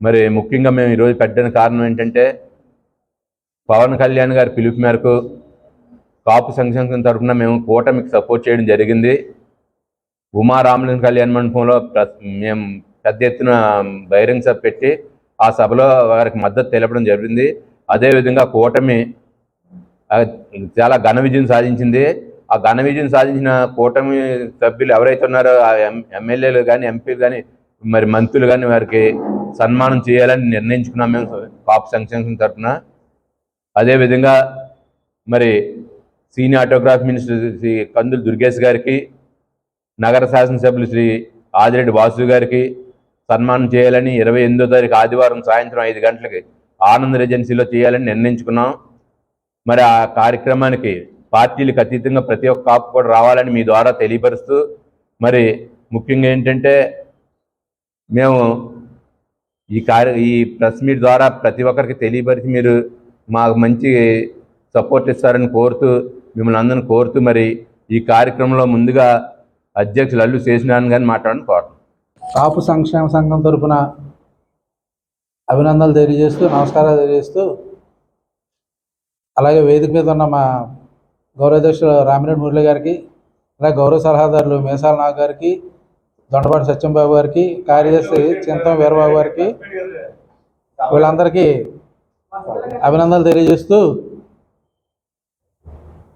మరి ముఖ్యంగా మేము ఈరోజు పెట్టిన కారణం ఏంటంటే పవన్ కళ్యాణ్ గారి పిలుపు మేరకు కాపు సంక్షేమం తరఫున మేము కూటమికి సపోర్ట్ చేయడం జరిగింది. ఉమా కళ్యాణ మండపంలో మేము పెద్ద ఎత్తున బహిరంగ సభ పెట్టి ఆ సభలో వారికి మద్దతు తెలపడం జరిగింది. అదేవిధంగా కూటమి చాలా ఘన విజయం సాధించింది. ఆ ఘన విజయం సాధించిన కూటమి సభ్యులు ఎవరైతే ఉన్నారో ఆ ఎం- ఎమ్మెల్యేలు కానీ ఎంపీలు కానీ మరి మంత్రులు కానీ వారికి సన్మానం చేయాలని నిర్ణయించుకున్నాం మేము కాపు సంక్షేమం తరఫున. అదేవిధంగా మరి సీనియర్ ఆటోగ్రాఫ్ మినిస్టర్ శ్రీ కందులు దుర్గేష్ గారికి నగర శాసనసభ్యులు శ్రీ ఆదిరెడ్డి వాసు గారికి సన్మానం చేయాలని ఇరవై ఎనిమిదో తారీఖు ఆదివారం సాయంత్రం ఐదు గంటలకి ఆనంద్ రెజెన్సీలో చేయాలని నిర్ణయించుకున్నాం. మరి ఆ కార్యక్రమానికి పార్టీలకు అతీతంగా ప్రతి ఒక్క కాపు కూడా రావాలని మీ ద్వారా తెలియపరుస్తూ మరి ముఖ్యంగా ఏంటంటే మేము ఈ కార్య ఈ ప్రెస్ మీట్ ద్వారా ప్రతి ఒక్కరికి తెలియపరిచి మీరు మాకు మంచి సపోర్ట్ ఇస్తారని కోరుతూ మిమ్మల్ని అందరిని కోరుతూ మరి ఈ కార్యక్రమంలో ముందుగా అధ్యక్షులు అల్లు చేసినాను కానీ మాట్లాడని కోరుతున్నాను కాపు సంక్షేమ సంఘం తరపున అభినందనలు తెలియజేస్తూ నమస్కారాలు తెలియజేస్తూ అలాగే వేదిక మీద ఉన్న మా గౌరవాధ్యక్షులు రామిరెడ్డి మురళి గారికి అలాగే గౌరవ సలహాదారులు మేసాల నాగ్ గారికి దొండపాటి సత్యంబాబు గారికి కార్యదర్శి చింతం వీరబాబు గారికి వీళ్ళందరికీ అభినందనలు తెలియజేస్తూ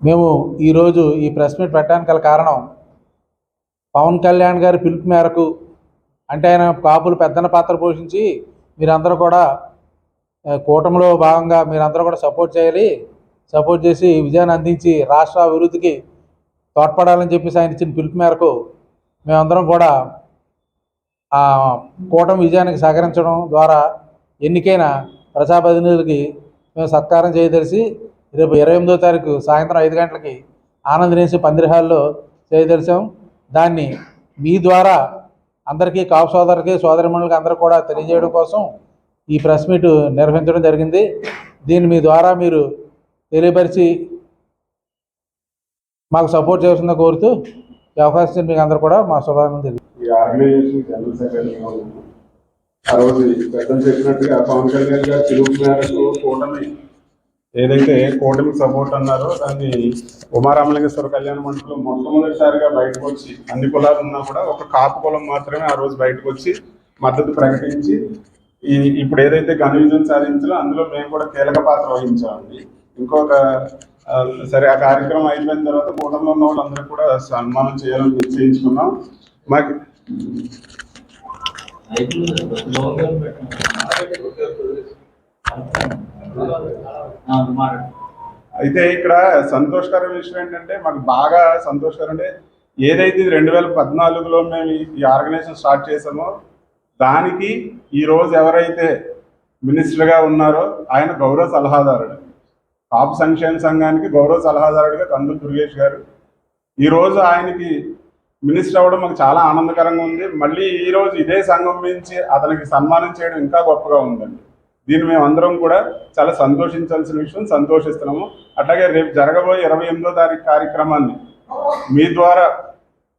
మేము ఈరోజు ఈ ప్రెస్ మీట్ పెట్టడానికి గల కారణం పవన్ కళ్యాణ్ గారి పిలుపు మేరకు అంటే ఆయన కాపులు పెద్దన పాత్ర పోషించి మీరందరూ కూడా కూటమిలో భాగంగా మీరందరూ కూడా సపోర్ట్ చేయాలి. సపోర్ట్ చేసి విజయాన్ని అందించి రాష్ట్ర అభివృద్ధికి తోడ్పడాలని చెప్పేసి ఆయన ఇచ్చిన పిలుపు మేరకు మేమందరం కూడా ఆ కూటమి విజయానికి సహకరించడం ద్వారా ఎన్నికైన ప్రజాప్రతినిధులకి మేము సత్కారం చేయదలిసి రేపు ఇరవై ఎనిమిదో తారీఖు సాయంత్రం ఐదు గంటలకి ఆనందనేసి పందిరి హాల్లో చేయదలిసాం దాన్ని మీ ద్వారా అందరికీ కాపు సోదరులకి సోదరిమణులకి అందరూ కూడా తెలియజేయడం కోసం ఈ ప్రెస్ మీట్ నిర్వహించడం జరిగింది. దీన్ని మీ ద్వారా మీరు తెలియపరిచి మాకు సపోర్ట్ చేస్తుందో కోరుతూ ఈ అవకాశం మీకు అందరూ కూడా మా శుభాకాంక్షలు తెలియజేస్తున్నాం. ఈ ఆర్గనైజేషన్ జనరల్ సెక్రటరీ ఆ రోజు పెద్దలు చెప్పినట్టుగా పవన్ కళ్యాణ్ గారు పిలుపు మేరకు కూటమి ఏదైతే కూటమికి సపోర్ట్ అన్నారో దాన్ని ఉమారామలింగేశ్వర కళ్యాణ మండపంలో మొట్టమొదటిసారిగా బయటకు వచ్చి అన్ని కులాలు ఉన్నా కూడా ఒక కాపు కులం మాత్రమే ఆ రోజు బయటకు వచ్చి మద్దతు ప్రకటించి ఈ ఇప్పుడు ఏదైతే ఘన విజయం సాధించాలో అందులో మేము కూడా కీలక పాత్ర వహించామండి. ఇంకొక సరే ఆ కార్యక్రమం అయిపోయిన తర్వాత కూటమిలో ఉన్న వాళ్ళందరూ కూడా సన్మానం చేయాలని నిశ్చయించుకున్నాం. మాకు అయితే ఇక్కడ సంతోషకరమైన విషయం ఏంటంటే మాకు బాగా సంతోషకరం అంటే ఏదైతే ఇది రెండు వేల పద్నాలుగులో మేము ఈ- ఆర్గనైజేషన్ స్టార్ట్ చేసామో దానికి ఈ రోజు ఎవరైతే మినిస్టర్గా ఉన్నారో ఆయన గౌరవ సలహాదారుడు. కాపు సంక్షేమ సంఘానికి గౌరవ సలహాదారుడిగా కందులు దుర్గేష్ గారు. ఈరోజు ఆయనకి మినిస్టర్ అవ్వడం మాకు చాలా ఆనందకరంగా ఉంది. మళ్ళీ ఈరోజు ఇదే సంఘం నుంచి అతనికి సన్మానం చేయడం ఇంకా గొప్పగా ఉందండి. దీన్ని మేము అందరం కూడా చాలా సంతోషించాల్సిన విషయం సంతోషిస్తున్నాము. అట్లాగే రేపు జరగబోయే ఇరవై ఎనిమిదో తారీఖు కార్యక్రమాన్ని మీ ద్వారా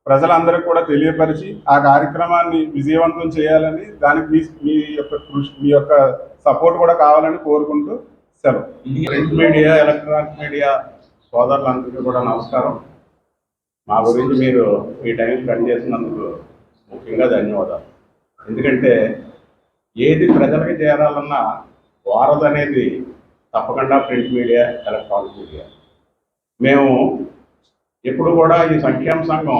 ప్రజలందరికీ కూడా తెలియపరిచి ఆ కార్యక్రమాన్ని విజయవంతం చేయాలని దానికి మీ మీ యొక్క కృషి మీ యొక్క సపోర్ట్ కూడా కావాలని కోరుకుంటూ సెలవు. ప్రింట్ మీడియా ఎలక్ట్రానిక్ మీడియా సోదరులందరికీ కూడా నమస్కారం. మా గురించి మీరు ఈ టైం స్పెండ్ చేసినందుకు ముఖ్యంగా ధన్యవాదాలు. ఎందుకంటే ఏది ప్రజలకు చేరాలన్నా వారధి అనేది తప్పకుండా ప్రింట్ మీడియా ఎలక్ట్రానిక్ మీడియా. మేము ఎప్పుడు కూడా ఈ సంక్షేమ సంఘం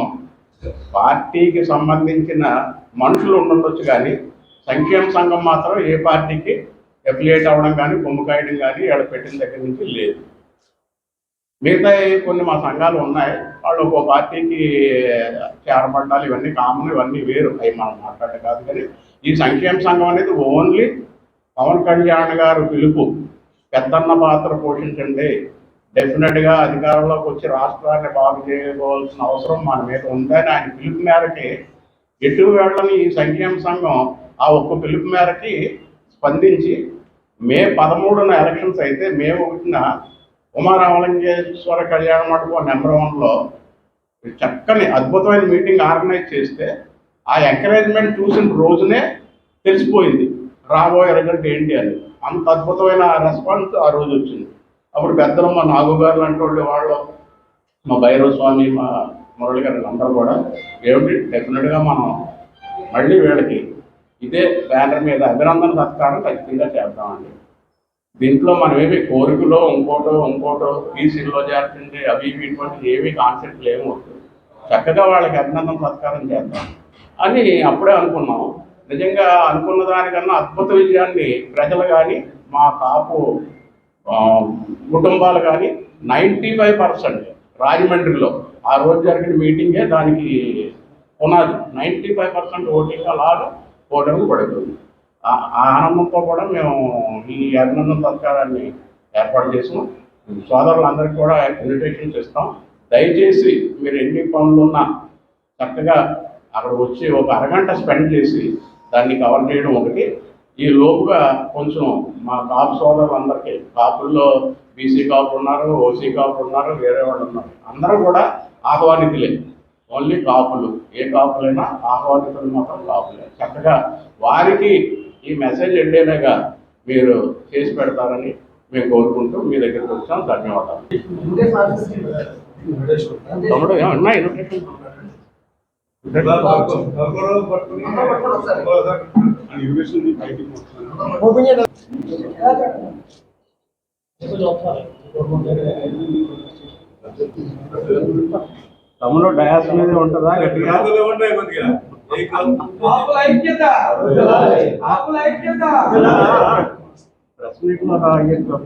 పార్టీకి సంబంధించిన మనుషులు ఉండుండొచ్చు కానీ సంక్షేమ సంఘం మాత్రం ఏ పార్టీకి ఎఫిలియేట్ అవ్వడం కానీ కొమ్ము కాయడం కానీ ఇక్కడ పెట్టిన దగ్గర నుంచి లేదు. మిగతా కొన్ని మా సంఘాలు ఉన్నాయి వాళ్ళు ఒక్కో పార్టీకి చేరబడ్డాలు ఇవన్నీ కామన్ ఇవన్నీ వేరు. అవి మనం మాట్లాడే కాదు కానీ ఈ సంక్షేమ సంఘం అనేది ఓన్లీ పవన్ కళ్యాణ్ గారు పిలుపు. పెద్దన్న పాత్ర పోషించండి. డెఫినెట్గా అధికారంలోకి వచ్చి రాష్ట్రాన్ని బాగు చేయవలసిన అవసరం మన మీద ఉందని ఆయన పిలుపు మేరకి ఎటు వెళ్ళని ఈ సంక్షేమ సంఘం ఆ ఒక్క పిలుపు మేరకి స్పందించి మే పదమూడున ఎలక్షన్స్ అయితే మే ఒకటిన ఉమారామలింగేశ్వర కళ్యాణ మండపం నెంబర్ వన్లో చక్కని అద్భుతమైన మీటింగ్ ఆర్గనైజ్ చేస్తే ఆ ఎంకరేజ్మెంట్ చూసిన రోజునే తెలిసిపోయింది. రాబోయే రిజల్ట్ ఏంటి అని. అంత అద్భుతమైన రెస్పాన్స్ ఆ రోజు వచ్చింది. అప్పుడు పెద్దలు మా నాగు గారు లాంటి వాళ్ళు వాళ్ళు మా భైరవ స్వామి మా మురళి గారు అందరూ కూడా ఏమిటి? డెఫినెట్గా మనం మళ్ళీ వీళ్ళకి ఇదే బ్యానర్ మీద అభినందన సత్కారం ఖచ్చితంగా చేద్దామండి. దీంట్లో మనం ఏమి కోరికలో ఇంకోటో ఇంకోటో పీసీలో చేస్తుంది అవి ఇవి ఇటువంటి ఏవి కాన్సెప్ట్లు ఏమి వద్దు చక్కగా వాళ్ళకి అభినందన సత్కారం చేద్దాం. అని అప్పుడే అనుకున్నాం. నిజంగా అనుకున్న దానికన్నా అద్భుత విజయాన్ని ప్రజలు కానీ మా కాపు కుటుంబాలు కానీ నైంటీ ఫైవ్ పర్సెంట్ రాజమండ్రిలో ఆ రోజు జరిగిన మీటింగే దానికి పునాది. నైంటీ ఫైవ్ పర్సెంట్ ఓటింగ్ అలాగా ఓటమి పడుతుంది. ఆ ఆ ఆనందంతో కూడా మేము ఈ అభినందన సత్కారాన్ని ఏర్పాటు చేసాం సోదరులందరికీ కూడా ఇన్విటేషన్స్ ఇస్తాం దయచేసి మీరు ఎన్ని పనులున్నా చక్కగా అక్కడ వచ్చి ఒక అరగంట స్పెండ్ చేసి దాన్ని కవర్ చేయడం ఒకటి. ఈ లోపుగా కొంచెం మా కాపు సోదరులందరికీ కాపుల్లో బీసీ కాపులు ఉన్నారు ఓసీ కాపులు ఉన్నారు వేరే వాళ్ళు ఉన్నారు. అందరూ కూడా ఆహ్వానితులే. ఓన్లీ కాపులు. ఏ కాపులైనా ఆహ్వానితులు మాత్రం కాపులే. చక్కగా వారికి ఈ మెసేజ్ వెళ్ళేలాగా మీరు చేసి పెడతారని మేము కోరుకుంటూ మీ దగ్గరికి వచ్చాం. ధన్యవాదాలు. తమ్ముడు ఏమన్నా తమ్ముడు డయాస్ మీద ఉంటుందా గట్టిగా ప్రెస్ మీట్లో రా, అయ్యో.